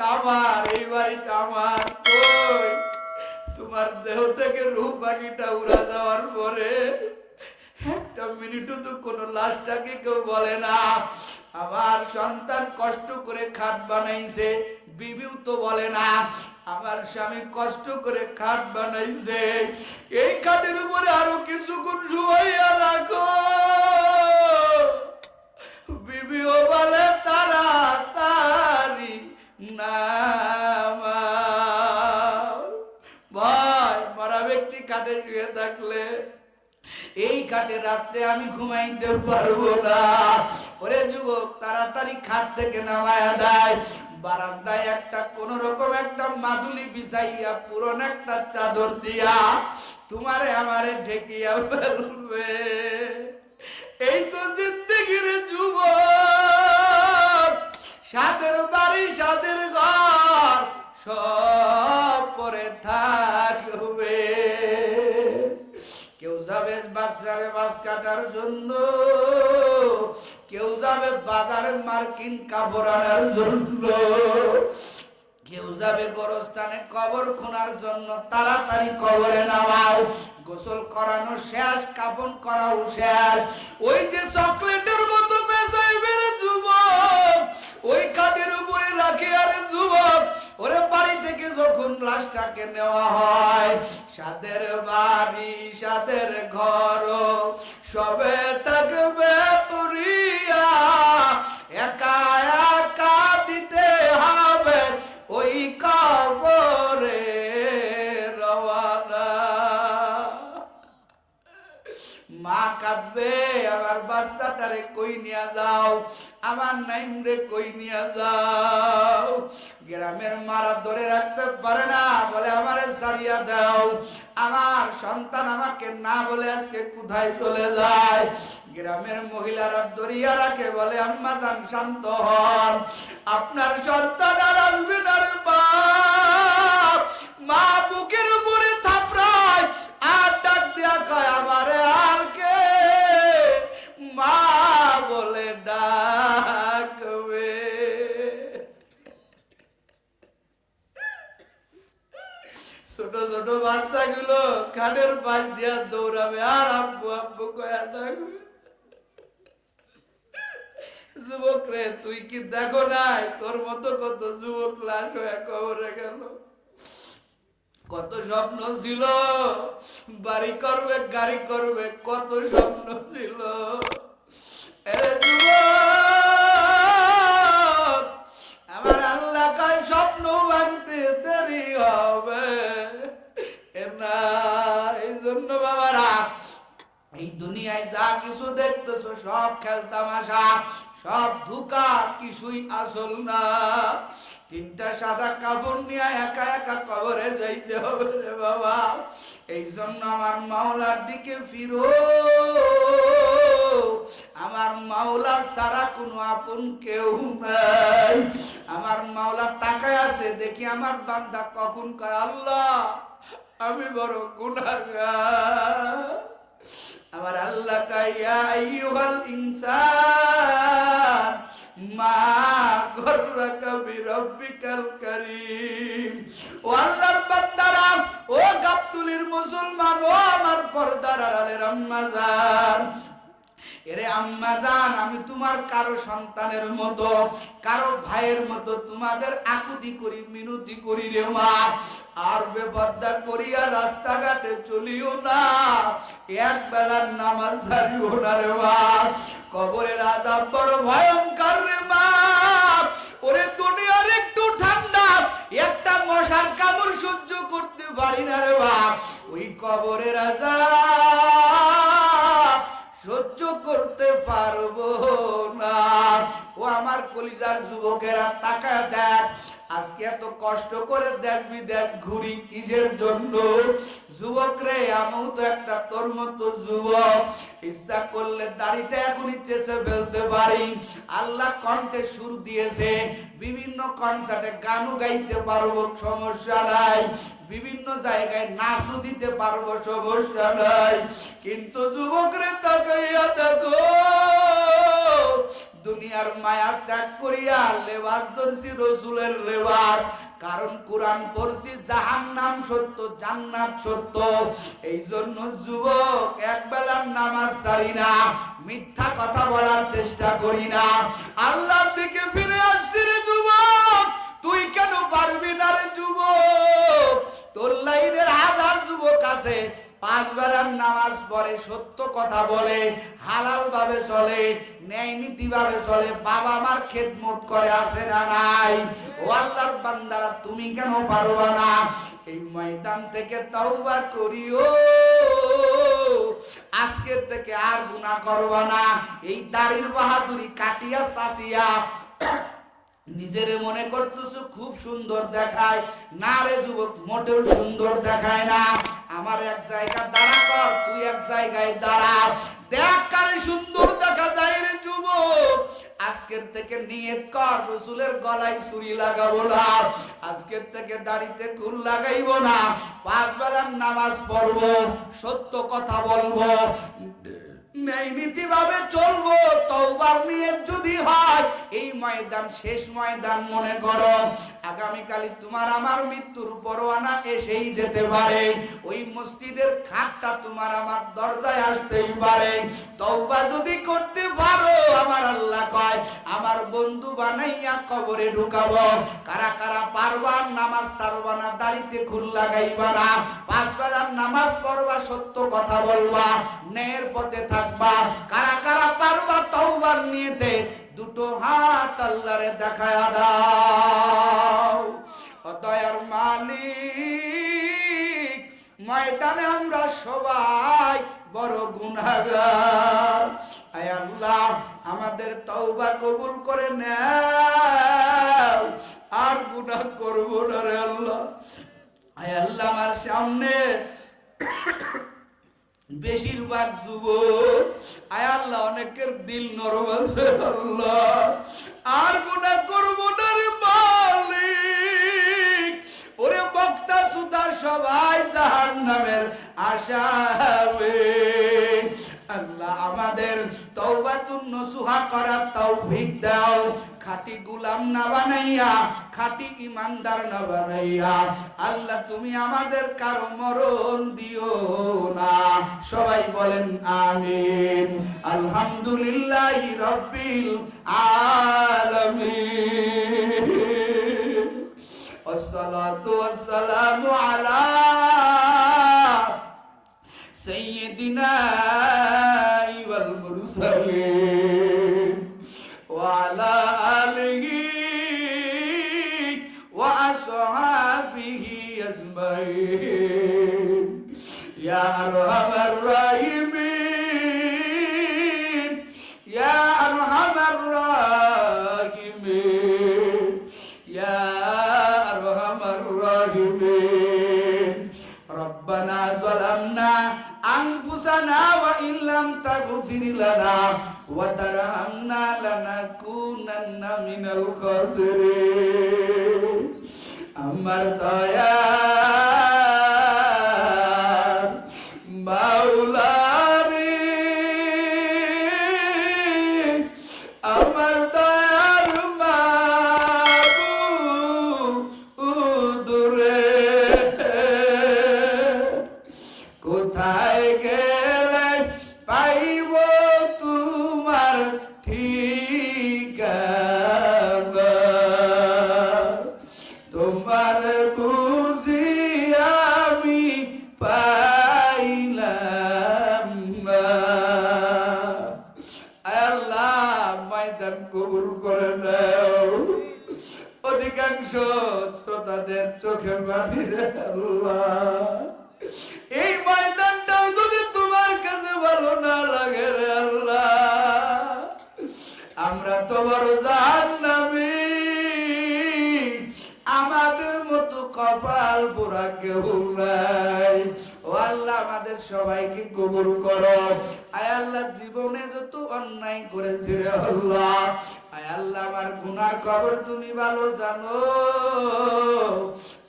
ঘরটা আমার, এই বাড়িটা আমার তোমার দেহ থেকে রূপ পাখিটা উড়া যাওয়ার পরে একটা মিনিটও তো কোনো লাশটাকে কেউ বলে না। আমার সন্তান কষ্ট করে খাট বানাইছে, বিবিও তো বলে না। আমার স্বামী কষ্ট করে খাট বানাইছে। এই খাটের উপরে আরও কিছুক্ষণ শুয়াইয়া কাটে রাত্রে আমি ঘুমাইতে পারব না। ওরে যুবক, তাড়াতাড়ি খাট থেকে নামায়া দেয় বারান্দায় একটা কোন রকম একটা মাদুলি বিছাইয়া, পুরন একটা চাদর দিয়া তোমারে আমারে ঢেকিয়া ফেলবে। এই তো জিন্দগির যুবক, সাদের বাড়ি, সাদের ঘর, সব পরে থাকবে। যাবে বাজারে বাস কাটার জন্য। কেউ যাবে বাজারে মার্কিন কাপড় আনার জন্য। কেউ যাবে গোরস্থানে কবর খোনার জন্য। তাড়াতাড়ি কবরে নামাও। গোসল করানো শেষ কাপন করাও শেষ। ওই যে চকলেটের মতো রে যুবক, ওই কাঠের উপরে রাখে আরে যুবক। ওরে বাড়ি থেকে যখন লাশটাকে নেওয়া হয়, সাদের বাড়ি মা কাঁদবে, আমার বাচ্চাটারে কই নিয়ে যাও, আমার নাইম রে কই নিয়ে যাও। গ্রামের মারা ধরে রাখতে পারে না, বলে আমারে সারিয়া দাও। আমার সন্তান আমাকে না বলে আজকে কোথায় চলে যায়। গ্রামের মহিলারা দরিয়া রাখে, বলে, আম্মা যান শান্ত হন। আপনার সন্তান আর আসবে না বাচ্চাগুলো খাটের পাশ দিয়া দৌড়াবে। আর আব্বু আব্বু কয়া ডাকবে যুবক রে, তুই কি দেখো নাই? তোর মতো কত যুবক লাশ হয়ে কবরে গেল। কত স্বপ্ন ছিল, বাড়ি করবে, গাড়ি করবে, কত স্বপ্ন ছিল। এরে যুবক সব খেলতামাশা সব ধোকা কিছুই আসল না। তিনটা সাদা কাপড় নিয়ে একা একা কবরে যাইতে হবে রে বাবা। এই জন্য আমার মাওলার দিকে ফিরো। আমার মাওলা সারা কোনো আপন কেউ নাই। আমার মাওলা তাকায় আছে, দেখি আমার বান্দা কখন কয়, আল্লাহ, আমি বড় গুণাগার আমার আল্লাহ কাইয়া আইয়ুহাল ইনসান, মা গর্রাকা বিরব্বিকাল কারীম। ও আল্লাহর বান্দারা, ও গাবতুলির মুসলমান, ও আমার পর্দার আড়ালের আম্মা জান এরে আম্মা জান, আমি তোমার কারও সন্তানের মতো, কারও ভাইয়ের মতো তোমাদের আকুতি করি, মিনতি করি রে মা। আর বেপর্দা করিয়া রাস্তাঘাটে চলিও না, এক বেলার নামাজ সারিও না রে মা। কবরের আজাব বড় ভয়ঙ্কর রে মা। ওরে দুনিয়ার একটু ঠান্ডা, একটা মশার কামড় সহ্য করতে পারি না রে মা। ওই কবরের আজাব সহ্য করতে পারব না। ও আমার কলিজার যুবকেরা টাকা দেখ আজকে এত কষ্ট করে দেখবি দেখ ঘুরি কিসের জন্য? যুবক রে আমিও তো একটা তোর মতো যুবক। ইচ্ছা করলে দাড়িটা এখনই চেষে ফেলতে পারি। আল্লাহ কণ্ঠে সুর দিয়েছে, বিভিন্ন কনসার্টে গানও গাইতে পারব, সমস্যা নাই। বিভিন্ন জায়গায় নাচও দিতে পারব, সমস্যা নাই। কিন্তু যুবকরে তাকাইয়া দেখো দুনিয়ার মায়া ত্যাগ করিয়া লেবাস ধরছি, রসুলের লেবাস। কারণ কোরআন পড়ছি জাহান নাম সত্য, জান্নাত সত্য। এই জন্য যুবক এক বেলার নামাজ ছাড়ি না, মিথ্যা কথা বলার চেষ্টা করি না। আল্লাহর দিকে ফিরে আসছি রে যুবক, তুই কেন পারবি না রে যুবক? তোর লাইনের হাজার যুবক আছে পাঁচ বেলার নামাজ পড়ে সত্য কথা বলে হালাল ভাবে চলে, ন্যায় নীতি ভাবে চলে, বাবা মার খেদমত করে আছে না নাই? ও আল্লাহর বান্দারা, তুমি কেন পারবা না? এই ময়দান থেকে তওবা করিও। আজকের থেকে আর গুনাহ করবা না। এই দাড়ির বাহাদুরি কাটিয়া সাসিয়া নিজেরে মনে করতেছো খুব সুন্দর দেখায়, না রে যুবক, মোটেও সুন্দর দেখায় না। আমার এক জায়গা দাঁড়া কর, তুই এক জায়গায় দাঁড়া। দেখ কারে সুন্দর দেখা যায় রে যুবক। আজকের থেকে নিয়ত কর, রসুলের গলায় ছুরি লাগাবো না। আজকের থেকে দাড়িতে কুল লাগাইবো না। পাঁচ বেলার নামাজ পড়ব, সত্য কথা বলব। নীতিভাবে চলবো যদি হয় এই ময়দান শেষ ময়দান মনে করো। আগামীকালই তোমার আমার মৃত্যুর পরোয়ানা এসেই যেতে পারে। ওই মসজিদের খাটটা তোমার আমার দরজায় আসতেই পারে। তওবা যদি করতে পারো, আমার আল্লাহ কয়, আমার বন্ধু বানাইয়া কবরে ঢুকাবো। কারা কারা পারবা নামাজ সারবা না, দাড়িতে খুল লাগাইবা না পাঁচ বেলার নামাজ পড়বা, সত্য কথা বলবা, ন্যায়ের পথে থাকবা। কারা কারা পারবা তওবার নিয়েতে, দুটো হাত আল্লাহরে দেখায় দাও। সবাই বড় গুনাহগার। আয় আল্লাহ আমাদের তওবা কবুল করে নাও। আর গুনাহ করব না রে আল্লাহ। আয় আল্লাহ আমার সামনে বেশিরভাগ যুবক, আয় আল্লাহ অনেকের দিল নরম আছে আল্লাহ। আর গুনাহ করব না রে মালিক। সুতার সবাই জাহান নামের আশাবে আল্লাহ আমাদের করার তৌফিক দাও। খাঁটি গুলাম না বানাইয়া, খাঁটি ইমানদার না বানাইয়া, আল্লাহ তুমি আমাদের কারও মরণ দিও না। সবাই বলেন আমিন। আলহামদুলিল্লাহি রাব্বিল والصلاة والسلام على سيدنا والمرسلين وعلى آله وأصحابه أجمعين. يا أرحم الراحمين. আমার শ্রোতাদের চোখে বাহিরে আল্লাহ। এই ময়দানটাও যদি তোমার কাছে ভালো না লাগে রে আল্লাহ, আমরা তো বড় নামি আমাদের মতো কপাল পোড়া কেউ নাই। আল্লাহ আমাদের সবাইকে কবুল করো। আয় আল্লাহ, জীবনে যত অন্যায় করেছি রে আল্লাহ, আয় আল্লাহ আমার গুনার খবর তুমি ভালো জানো।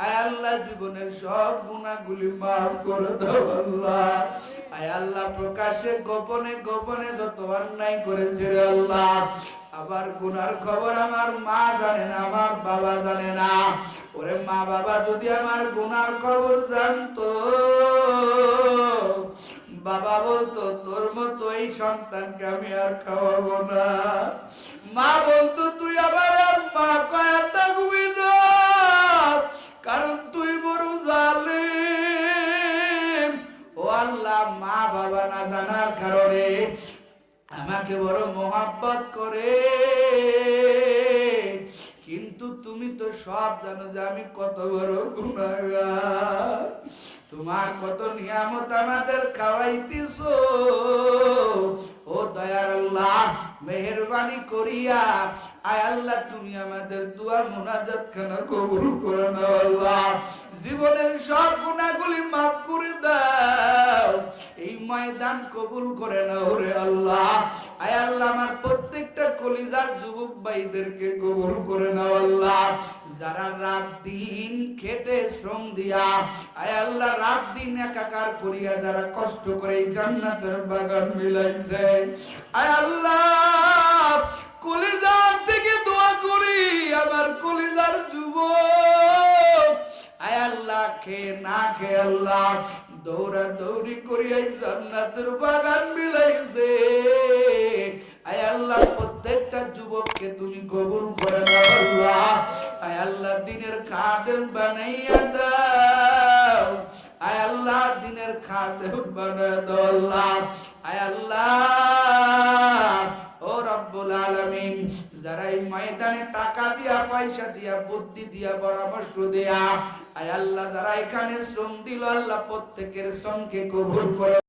আয় আল্লাহ, জীবনের সব গুণাগুলি মাফ করে দাও আল্লাহ। আয় আল্লাহ প্রকাশ্যে গোপনে গোপনে যত অন্যায় করেছে রে আল্লাহ আবার গুনার খবর আমার মা জানে না, আমার বাবা জানে না। ওরে মা বাবা, যদি আমার গুনার খবর জানতো, বাবা বলতো, তোর মতো এই সন্তানকে আমি আর খাওয়াবো না। মা বলতো, তুই আবার মা কয়া থাকবি না, কারণ তুই বড় জালিম। ও আল্লাহ, মা বাবা না জানার কারণে আমাকে বড় মোহাব্বত করে। কিন্তু তুমি তো সব জানো যে আমি কত বড় গুণাগার। তোমার কত নিয়ামত আমাদের খাওয়াইতেছ। ও দয়ার আল্লাহ, মেহরবানি করিয়া। আয় আল্লাহ, তুমি আমাদের দোয়া মুনাজাত খানা কবুল করে আল্লাহ। জীবনের সব গুণাগুলি মাফ করে দাও। এই ময়দান কবুল করে নাও রে আল্লাহ। আয় আল্লাহ, আমার প্রত্যেকটা কলিজার যুবক ভাইদেরকে কবুল করে নাও আল্লাহ। যারা রাত দিন খেটে শ্রম দিয়া, আয় আল্লাহ, রাত দিন একাকার করিয়া যারা কষ্ট করে এই জান্নাতের বাগান মিলাইছে। আয় আল্লাহ, কলিজার থেকে দোয়া করি, আমার কলিজার যুবক। আয় আল্লাহ খে না খে আল্লাহ দৌড়া দৌড়ি করি এই জান্নাতের বাগান মিলাইছে। আয় আল্লাহ, প্রত্যেকটা যুবককে তুমি কবুল করে নাও আল্লাহ। আয় আল্লাহ, দিনের খাদেম বানাইয়া দাও। আয় আল্লাহ, দিনের খাদেম বানায় দাও আল্লাহ। আয় আল্লাহ, ও রব্বুল আলামিন যারা এই ময়দানে টাকা দিয়া, পয়সা দিয়া, বুদ্ধি দিয়া, পরামর্শ দেয়া, আয় আল্লাহ, যারা এখানে শ্রম দিল, আল্লাহ প্রত্যেকের শ্রমকে কবুল করে